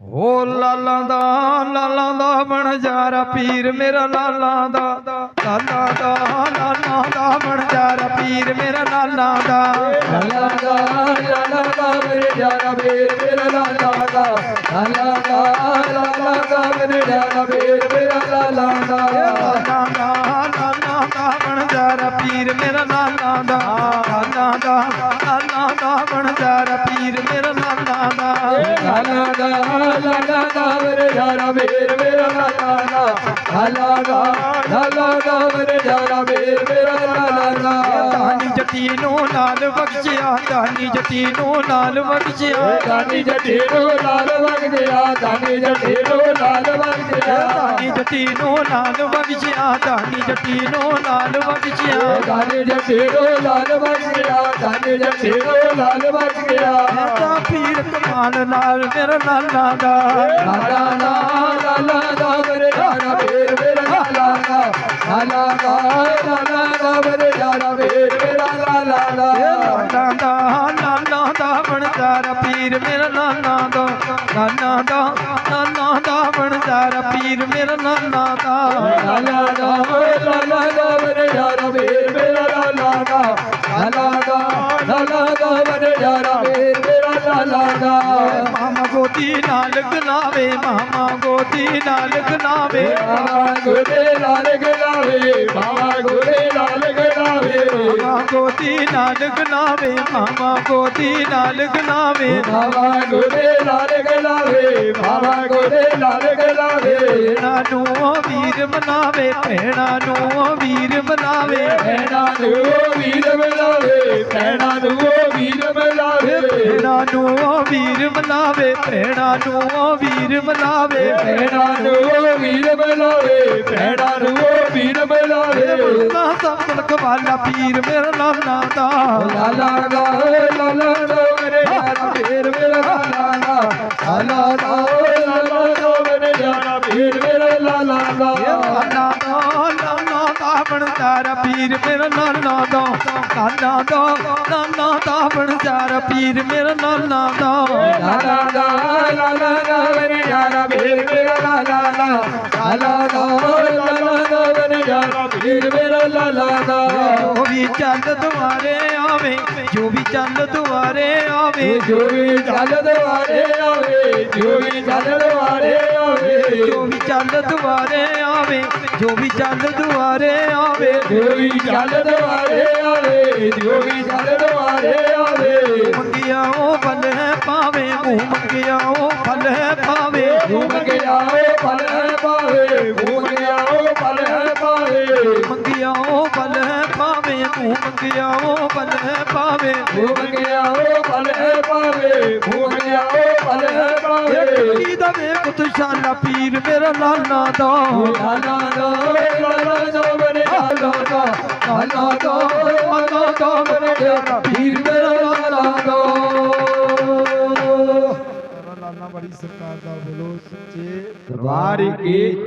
ਓ ਲਾਲਾਂ ਦਾ ਲਾਲਾਂ ਦਾ ਬਣ ਜਾਰਾ ਪੀਰ ਮੇਰਾ ਲਾਲਾਂ ਦਾ। ਲਾਲਾਂ ਦਾ ਲਾਲਾਂ ਦਾ ਬਣ ਜਾਰਾ ਪੀਰ ਮੇਰਾ ਲਾਲਾਂ ਦਾ। ਲਾਲਾ ਦਾ ਲਾਲਾ ਦਾ ਮੇਰੇ ਜਾਨਾ ਵੀਰ ਮੇਰਾ ਲਾਲਾ ਦਾ। ਲਾਲਾ ਦਾ ਲਾਲਾ ਦਾ ਮੇਰੇ ਜਾਨਾ ਵੀਰ ਮੇਰਾ ਲਾਲਾ ਦਾ। ਲਾਲਾਂ ਦਾ ਲਾਲਾਂ ਦਾ ਬਣ ਜਾਰਾ ਪੀਰ ਮੇਰਾ ਲਾਲਾਂ ਦਾ। ਲਾਲਾਂ ਦਾ ਲਾਲਾਂ ਦਾ ਬਣ ਜਾਰਾ ਪੀਰ ਮੇਰਾ ਲਾਲਾਂ ਲਾਲਾ ਲਾਲਾ ਲਾਲਾ ਲਾਲਾ ਲਾਲਾ ਲਾਲਾ ਦਾਨੀ ਜੱਟੀ ਨੂੰ ਨਾਲ ਬਖਸ਼ਿਆ। ਦਾਨੀ ਜੱਟੀ ਨੂੰ ਨਾਲ ਬਖਸ਼ਿਆ ਦਾਨੀ ਜੱਟੀ ਨੂੰ ਲਾਲ ਵਗ ਗਿਆ ਦਾਨੀ ਜੱਟੀ ਨੂੰ ਲਾਲ ਵਗ ਗਿਆ ਦਾਨੀ ਜੱਟੀ ਨੂੰ ਨਾਲ ਬਖਸ਼ਿਆ। ਦਾਨੀ ਜੱਟੀ ਨੂੰ ਨਾਲ ਬਖਸ਼ਿਆ ਦਾਨੀ ਜੱਟੀ ਨੂੰ ਲਾਲ ਦਾਨੀ ਲਾਲ ਪੀਰ ਕਮਾਲ ਨਾਲ ਮੇਰਾ ਲਾਲਾ ਦਾ। ਲਾਲਾ ਦਾ ਲਾਲਾ ਦਾ ਮੇਰੇ ਜਾਨਾ ਵੀਰ ਮੇਰਾ ਲਾਲਾ ਦਾ ਲਾਲਾ ਦਾ ਲਾਲਾ ਦਾ ਮੇਰੇ ਜਾਨਾ ਵੀਰ ਮੇਰਾ ਲਾਲਾ ਦਾ ਲਾਲਾ ਦਾ ਲਾਲਾ ਦਾ ਬਣਦਾਰ ਪੀਰ ਮੇਰਾ ਲਾਲਾ ਦਾ ਲਾਲਾ ਦਾ ਲਾਲਾ ਦਾ ਬਣਦਾਰ ਪੀਰ ਮੇਰਾ ਲਾਲਾ ਦਾ ਲਾਲਾ ਦਾ ਲਾਲਾ ਦਾ ਮੇਰੇ ਜਾਨਾ ਵੀਰ ਮੇਰਾ ਲਾਲਾ ਦਾ ਲਾਲਾ ਦਾ ਲਾਲਾ ਦਾ ਮੇਰੇ ਜਾਨਾ ਵੀਰ ਮੇਰਾ ਲਾਲਾ। ਦਾ ਮਾਮਾ ਗੋਦੀ ਨਾਲ ਗਨਾਵੇ ਮਾਮਾ ਗੋਦੀ ਨਾਲ ਗਨਾਵੇ ਬਾਬਾ ਗੁਰੇ ਲਾਲ ਗਲਾਵੇ ਬਾਬਾ ਗੁਰੇ ਲਾਲ ਗਲਾਵੇ ਮਾਮਾ ਗੋਦੀ ਨਾਲ ਗਨਾਵੇ ਮਾਮਾ ਗੋਦੀ ਨਾਲ ਗਨਾਵੇ ਬਾਬਾ ਗੁਰੇ ਲਾਲ ਗਲਾਵੇ ਬਾਬਾ ਗੁਰੇ ਲਾਲ ਗਲਾਵੇ ਭੈਣਾਂ ਨੂੰ ਵੀਰ ਬਣਾਵੇ ਭੈਣਾਂ ਨੂੰ ਵੀਰ ਬਣਾਵੇ ਪੈਣਾ ਨੂੰ ਵੀਰ ਮਿਲਾਵੇ ਪੈਣਾ ਵੀਰ ਬਣਾਵੇ ਭੈਣਾਂ ਨੂੰ ਉਹ ਵੀਰ ਬਣਾਵੇ ਪੈਣਾ ਨੂੰ ਉਹ ਵੀਰ ਮਿਲਾਵੇ ਪੈਣਾ ਨੂੰ ਉਹ ਵੀਰ ਮਿਲਾਵੇ ਨਾ ਸਭ ਲਖਵਾਲਾ ਪੀਰ ਮੇਰਾ ਲਾਲਾ ਦਾ। ਲਾਲਾ ਦਾ ਲਾਲਾ ਦਾ ਮੇਰੇ ਯਾਰ ਵੀਰ ਦਾ ਬਣਦਾਰ ਪੀਰ ਮੇਰਾ ਲਾਲਾ ਦਾ। ਲਾਲਾ ਦਾ ਲਾਲਾ ਦਾ ਬਣਦਾਰ ਪੀਰ ਮੇਰਾ ਲਾਲਾ ਦਾ। ਲਾਲਾ ਦਾ ਲਾਲਾ ਦਾ ਯਾਰ ਵੀਰ ਮੇਰਾ ਲਾਲਾ ਦਾ। ਲਾਲਾ ਦਾ ਲਾਲਾ ਦਾ ਯਾਰ ਵੀਰ ਮੇਰਾ ਲਾਲਾ ਦਾ। ਜੋ ਵੀ ਚੱਲ ਦੁਆਰੇ ਆਵੇ ਜੋ ਵੀ ਚੱਲ ਦੁਆਰੇ ਆਵੇ। ਜੋ ਵੀ ਚੱਲ ਦਵਾਰੇ ਆਵੇ ਜੋ ਵੀ ਆਵੇ ਜੋ ਵੀ ਚੱਲ ਦੁਆਰੇ ਆਵੇ ਜੋ ਵੀ ਚੱਲ ਦੁਆਰੇ ਆਵੇ ਜੋ ਵੀ ਚੱਲ ਦਵਾਰੇ ਆਵੇ ਜੋ ਵੀ ਚੱਲ ਦਵਾਰੇ ਆਵੇ। ਮੰਗਿਆ ਉਹ ਫਲ ਹੈ ਪਾਵੇ ਮੂੰਹ ਮੰਗਿਆ ਉਹ ਫਲ ਹੈ ਪਾਵੇ ਘੁੰਮ ਗਿਆ ਉਹ ਪਲ ਹੈ ਪਾਵੇ ਘੁੰਮ ਗਿਆ ਉਹ ਪਲ ਹੈ ਪਾਵੇ ਮੰਗਿਆ ਉਹ ਫਲ ਹੈ ਪਾਵੇ ਮੂੰਹ ਮੰਗਿਆ ਉਹ ਫਲ ਹੈ ਪਾਵੇ ਘੁੰਮ ਗਿਆ ਉਹ ਪਲ ਹੈ ਪਾਵੇ ਘੁੰਮ ਵੇਖ ਤੁਸ਼ਾਲਾ ਪੀਰ ਮੇਰਾ ਲਾਲਾ ਦਾ। ਲਾਲਾ ਦਾ ਲਾਲਾ ਦਾ ਮੇਰੇ ਲਾਲਾ ਦਾ ਲਾਲਾ ਦਾ ਲਾਲਾ ਦਾ ਮੇਰੇ ਵੀਰ ਮੇਰਾ ਲਾਲਾ ਦਾ। ਲਾਲਾ ਬੜੀ ਸਰਕਾਰ ਦਾ ਬੋਲੋ ਸੱਚੇ। ਦਰਬਾਰ ਕੀ